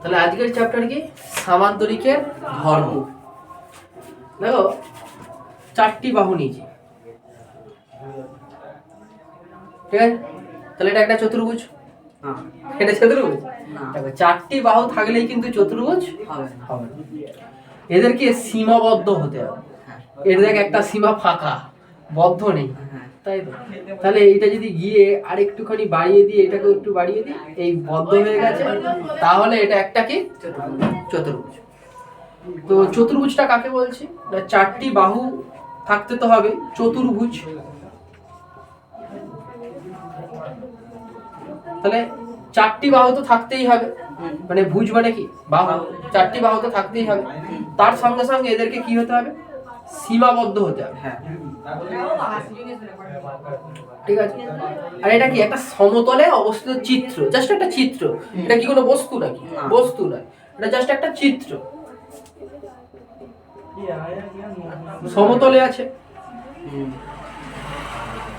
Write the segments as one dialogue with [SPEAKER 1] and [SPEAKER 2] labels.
[SPEAKER 1] তাহলে আজকের চ্যাপ্টার কি? সামান্তরিকের ধর্ম। দেখো চারটি বাহু নিয়েছি। ঠিক আছে? তাহলে এটা একটা চতুর্ভুজ? এটা চতুর্ভুজ? দেখো চারটি বাহু থাকলেই কিন্তু চতুর্ভুজ
[SPEAKER 2] হবে।
[SPEAKER 1] এদেরকে সীমাবদ্ধ হতে হবে।
[SPEAKER 2] হ্যাঁ।
[SPEAKER 1] এর দেখ একটা সীমা ফাঁকা বদ্ধ নেই।
[SPEAKER 2] হ্যাঁ।
[SPEAKER 1] তাই তো? তাহলে এটা যদি গিয়ে আরেকটুখানি বাড়িয়ে দিই এটাকে একটু বাড়িয়ে দিই, এই বদ্ধ হয়ে গেছে, তাহলে এটা একটা কি? চতুর্ভুজ। তো চতুর্ভুজটা কাকে বলছি? চারটি বাহু থাকতে তো হবে, চতুর্ভুজ। তাহলে চারটি বাহু তো থাকতেই হবে। মানে ভুজ মানে কি? বাহু। চারটি বাহু তো থাকতেই হবে। তার সঙ্গে সঙ্গে এদেরকে কি হতে হবে? সীমাবদ্ধ হতে হবে।
[SPEAKER 2] হ্যাঁ
[SPEAKER 1] ঠিক আছে? আর এটা কি একটা সমতলে অবস্থিত চিত্র? জাস্ট একটা চিত্র। এটা কি কোনো বস্তু নাকি? বস্তু নয়। এটা জাস্ট একটা চিত্র। সমতলে আছে।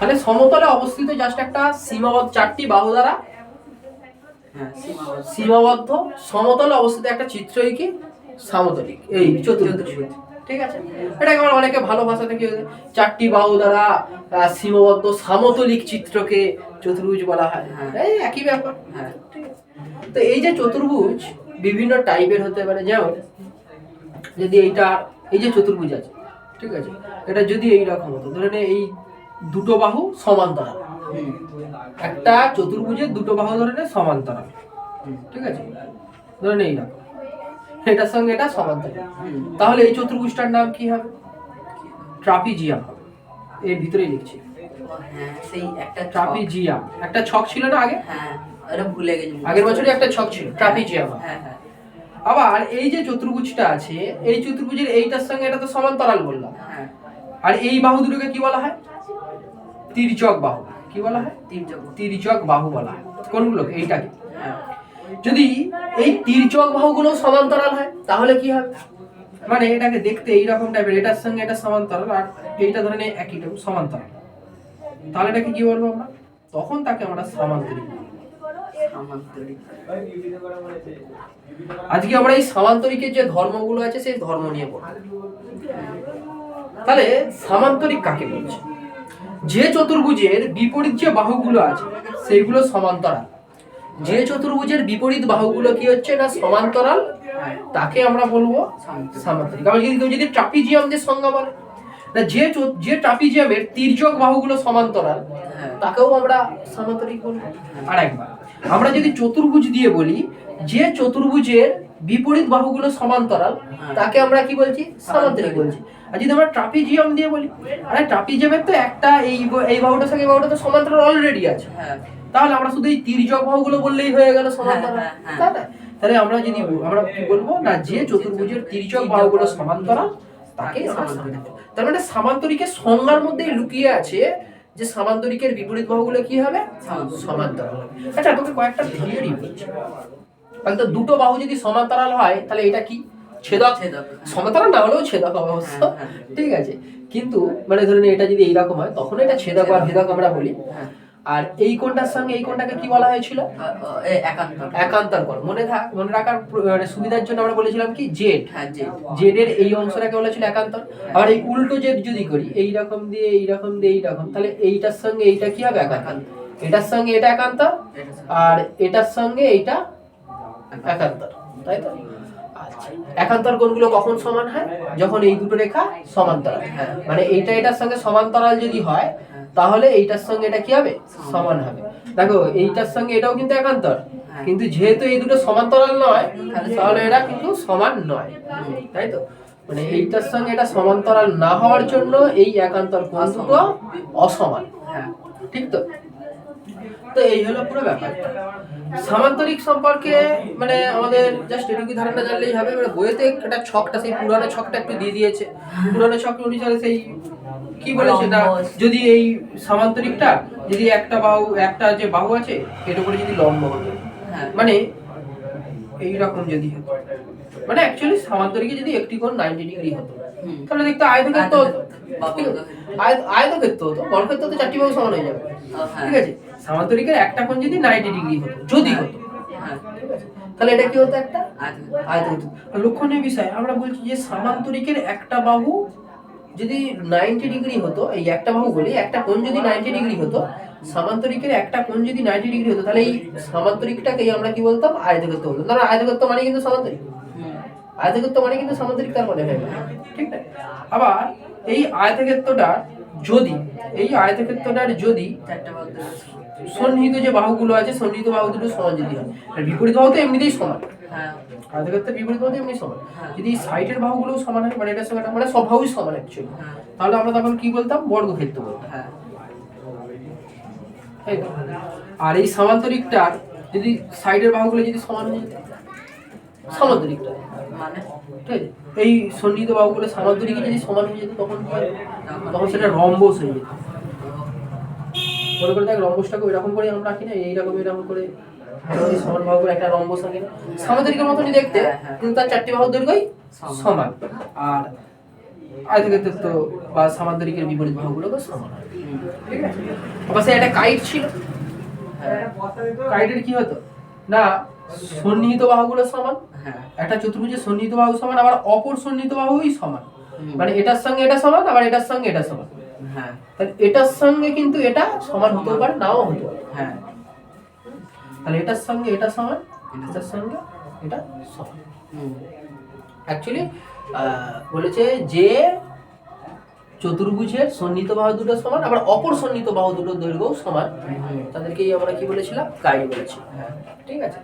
[SPEAKER 1] মানে সমতলে অবস্থিত জাস্ট একটা সীমাবদ্ধ চারটি বাহু দ্বারা
[SPEAKER 2] হ্যাঁ সীমাবদ্ধ।
[SPEAKER 1] সীমাবদ্ধ। সমতলে অবস্থিত একটা চিত্রই কি? সামতলিক। এই চতুর্ভুজ। ঠিক আছে? এটাকে আমরা অনেকে ভালো ভাষাতে কি চারটি বাহু দ্বারা সীমাবদ্ধ সামতলিক চিত্রকে চতুর্ভুজ বলা হয়।
[SPEAKER 2] হ্যাঁ।
[SPEAKER 1] এই একই ব্যাপার।
[SPEAKER 2] হ্যাঁ।
[SPEAKER 1] তো এই যে চতুর্ভুজ বিভিন্ন টাইপের হতে পারে যেমন যদি এইটা এই যে চতুর্ভুজ আছে ঠিক আছে? এটা যদি এই রকম হতো ধরে নে এই দুটো বাহু সমান্তরাল। একটা চতুর্ভুজের দুটো বাহু ধরে সমান্তরাল। ঠিক আছে? ধরে নে এইরকম। এটার সঙ্গে এটা সমান্তরাল তাহলে এই চতুর্ভুজটার নাম কি হবে? ট্রাপিজিয়াম হবে। এর ভিতরেই লিখছি।
[SPEAKER 2] হ্যাঁ সেই একটা
[SPEAKER 1] ট্রাপিজিয়াম। একটা ছক ছিল না আগে?
[SPEAKER 2] হ্যাঁ ভুলে গেছি।
[SPEAKER 1] আগের বছরই একটা ছক ছিল ট্রাপিজিয়াম
[SPEAKER 2] হ্যাঁ হ্যাঁ।
[SPEAKER 1] আবার এই যে চতুর্ভুজটা আছে এই চতুর্ভুজের এইটার সঙ্গে এটা তো সমান্তরাল বললাম।
[SPEAKER 2] হ্যাঁ।
[SPEAKER 1] আর এই বাহু দুটোকে কি বলা হয়? তির্যক বাহু। কি বলা হয়?
[SPEAKER 2] জগৎ
[SPEAKER 1] তির্যক বাহু বলা হয়। কোনগুলোকে এইটাকে।
[SPEAKER 2] হ্যাঁ।
[SPEAKER 1] যদি এই তির্যক বাহুগুলো সমান্তরাল হয় তাহলে কি হবে? মানে এটাকে দেখতে এইরকম টাইপের এটার সঙ্গে এটা সমান্তরাল আর এইটা ধরে একই টাইপ সমান্তরাল। তাহলে এটাকে কি বলব আমরা? তখন তাকে আমরা। সামান্তরিক। আজকে আমরা এই সামান্তরিকের যে ধর্মগুলো আছে সেই ধর্ম নিয়ে পড়ব। তাহলে সামান্তরিক কাকে বলছে? যে চতুর্ভুজের বিপরীত যে বাহুগুলো আছে সেইগুলো সমান্তরাল। যে চতুর্ভুজের বিপরীত বাহুগুলো কি হচ্ছে না সমান্তরাল? তাকে আমরা বলব সামান্তরিক আবার যদি কেউ যদি ট্রাপিজিয়ামদের সংজ্ঞা বলে না যে যে ট্রাপিজিয়ামের তির্যক বাহুগুলো সমান্তরাল
[SPEAKER 2] হ্যাঁ।
[SPEAKER 1] তাকেও আমরা সামান্তরিক বলব আর একবার আমরা যদি চতুর্ভুজ দিয়ে বলি যে চতুর্ভুজের বিপরীত বাহুগুলো সমান্তরাল
[SPEAKER 2] হ্যাঁ।
[SPEAKER 1] তাকে আমরা কি বলছি? সামান্তরিক বলছি। আর যদি আমরা ট্রাপিজিয়াম দিয়ে বলি আরে ট্রাপিজিয়ামের তো একটা এই এই বাহুটার সঙ্গে এই বাহুটা তো সমান্তরাল অলরেডি আছে।
[SPEAKER 2] হ্যাঁ।
[SPEAKER 1] তাহলে আমরা শুধু এই তির্যক বাহুগুলো বললেই হয়ে গেল সমান্তরাল
[SPEAKER 2] হ্যাঁ, হ্যাঁ,
[SPEAKER 1] না? তাহলে আমরা যদি আমরা কি বলব না যে চতুর্ভুজের তির্যক বাহুগুলো সমান্তরাল তাকে সামান্তরিক তার মানে সামান্তরিকের সংজ্ঞার মধ্যেই লুকিয়ে আছে যে সামান্তরিকের বিপরীত বাহুগুলো কি হবে? সমান্তরাল। আচ্ছা তোকে কয়েকটা থিওরি বলছি। একদম দুটো বাহু যদি সমান্তরাল হয় তাহলে এটা কি? ছেদক?
[SPEAKER 2] ছেদক।
[SPEAKER 1] সমান্তরাল না হলেও ছেদক অবশ্য।
[SPEAKER 2] হ্যাঁ, হ্যাঁ।
[SPEAKER 1] ঠিক আছে। কিন্তু মানে ধরুন এটা যদি এইরকম হয় তখন এটা ছেদক বা ভেদক আমরা বলি।
[SPEAKER 2] হ্যাঁ।
[SPEAKER 1] আর এই কোনটার সঙ্গে এই কোনটাকে কি বলা হয়েছিল?
[SPEAKER 2] একান্ত
[SPEAKER 1] একান্তর কোণ মনে থাক মনে রাখার মানে সুবিধার জন্য আমরা বলেছিলাম কি? জেড
[SPEAKER 2] হ্যাঁ
[SPEAKER 1] জেড এর এই অংশটাকে বলা ছিল একান্তর। আর এই উল্টো জেড যদি করি এই রকম দিয়ে এই রকম দিয়ে এই রকম তাহলে এইটার সঙ্গে এইটা কি হবে? একান্তর। এটার সঙ্গে এটা একান্তর আর এটার সঙ্গে এইটা একান্তর। তাই তো? আচ্ছা। একান্তর কোণগুলো কখন সমান হয়? যখন এই দুটো রেখা সমান্তরাল।
[SPEAKER 2] হ্যাঁ।
[SPEAKER 1] মানে এইটা এটার সঙ্গে সমান্তরাল যদি হয় তাহলে এইটার সঙ্গে এটা কি হবে? সমান হবে। দেখো এইটার সঙ্গে এটাও কিন্তু একান্তর।
[SPEAKER 2] হ্যাঁ।
[SPEAKER 1] কিন্তু যেহেতু এই দুটো সমান্তরাল নয় তাহলে এরা কিন্তু সমান নয়। তাই তো? মানে এইটার সঙ্গে এটা সমান্তরাল না হওয়ার জন্য এই একান্তর কোণ দুটো অসমান।
[SPEAKER 2] হ্যাঁ।
[SPEAKER 1] ঠিক তো? তো এই হলো পুরো ব্যাপার সামান্তরিক সম্পর্কে মানে আমাদের জাস্ট এটুকু ধারণা জানলেই হবে। মানে বইতে একটা ছকটা সেই পুরানো ছকটা একটু দিয়ে দিয়েছে। পুরানো ছক অনুসারে সেই কি বলেছে না যদি এই সামান্তরিকটা যদি একটা বাহু একটা যে বাহু আছে এর উপরে যদি লম্ব হতো।
[SPEAKER 2] হ্যাঁ।
[SPEAKER 1] মানে এই রকম যদি হতো। মানে অ্যাকচুয়ালি সামান্তরিকে যদি একটি কোণ নাইনটি ডিগ্রি হতো। তাহলে দেখতে আয়তক্ষেত্র হতো। আয়তক্ষেত্র হতো। বর্গক্ষেত্র তো চারটি বাহু সমান হয়ে যাবে।
[SPEAKER 2] হ্যাঁ।
[SPEAKER 1] ঠিক আছে? সামান্তরিকের একটা কোণ যদি নাইনটি ডিগ্রি হতো যদি হতো।
[SPEAKER 2] হ্যাঁ।
[SPEAKER 1] আছে? তাহলে এটা কি হতো একটা।
[SPEAKER 2] আয়তক্ষেত্র।
[SPEAKER 1] লক্ষণীয় বিষয় আমরা বলছি যে সামান্তরিকের একটা বাহু যদি নাইনটি ডিগ্রি হতো, এই একটা বাহু বলি একটা কোণ যদি নাইনটি ডিগ্রি হতো, সামান্তরিকের একটা কোণ যদি নাইনটি ডিগ্রি হতো, তাহলে এই সামান্তরিকটাকেই আমরা কি বলতাম? আয়তক্ষেত্র বলতাম। ধরো আয়তক্ষেত্র মানে কিন্তু সামান্তরিক। আয়তক্ষেত্র মানে কিন্তু সামান্তরিক তার মানে হয়ে ঠিক না? আবার এই আয়তক্ষেত্রটার যদি, এই আয়তক্ষেত্রটার যদি সন্নিহিত যে বাহুগুলো আছে, সন্নিহিত বাহু দুটো সমান যদি হয় বিপরীত বাহু তো এমনিতেই সমান।
[SPEAKER 2] হ্যাঁ।
[SPEAKER 1] আয়তক্ষেত্রের বিপরীত বাহু এমনি সমান।
[SPEAKER 2] হ্যাঁ।
[SPEAKER 1] যদি সাইডের বাহুগুলো সমান হয় মানে এটার সঙ্গে মানে সব বাহুই সমান অ্যাকচুয়ালি তাহলে আমরা তখন কি বলতাম? বর্গক্ষেত্র বলতাম।
[SPEAKER 2] হ্যাঁ।
[SPEAKER 1] আর এই সমান্তরিকটার যদি সাইডের বাহুগুলো যদি সমান হয়ে যেত সমান্তরিকটা।
[SPEAKER 2] মানে?
[SPEAKER 1] ঠিক আছে এই সন্নিহিত বাহুগুলো সমান্তরিকে যদি সমান হয়ে যেত তখন কি তখন সেটা রম্বস হয়ে যেত। মনে করে দেখ রম্বসটাকে ওইরকম করে আমরা আঁকি না এইরকম এরকম করে এই সমান বাহু করে একটা রম্বস আঁকি না মতনই দেখতে
[SPEAKER 2] হ্যাঁ, হ্যাঁ।
[SPEAKER 1] কিন্তু তার চারটি বাহুর দৈর্ঘ্যই
[SPEAKER 2] সমান।
[SPEAKER 1] আর আয়তক্ষেত্রের তো বা সামান্তরিকের বিপরীত বাহুগুলোকে সমান। অবশ্য একটা কাইট ছিল। কাইটের কি হতো? না সন্নিহিত বাহুগুলো সমান
[SPEAKER 2] হ্যাঁ।
[SPEAKER 1] একটা চতুর্ভুজের সন্নিহিত বাহু সমান আবার অপর সন্নিহিত বাহুই সমান। মানে এটার সঙ্গে এটা সমান আবার এটার সঙ্গে এটা সমান।
[SPEAKER 2] হ্যাঁ।
[SPEAKER 1] তাহলে এটার সঙ্গে কিন্তু এটা সমান হতেও পারে নাও হতে পারে।
[SPEAKER 2] হ্যাঁ।
[SPEAKER 1] তাহলে এটার সঙ্গে এটা সমান এটার সঙ্গে এটা সমান। অ্যাকচুয়ালি বলেছে যে চতুর্ভুজের সন্নিহিত বাহু দুটো সমান আবার অপর সন্নিহিত বাহু দুটো দৈর্ঘ্য সমান। তাদেরকেই আমরা কি বলেছিলাম? কাই বলেছি।
[SPEAKER 2] হ্যাঁ।
[SPEAKER 1] ঠিক আছে?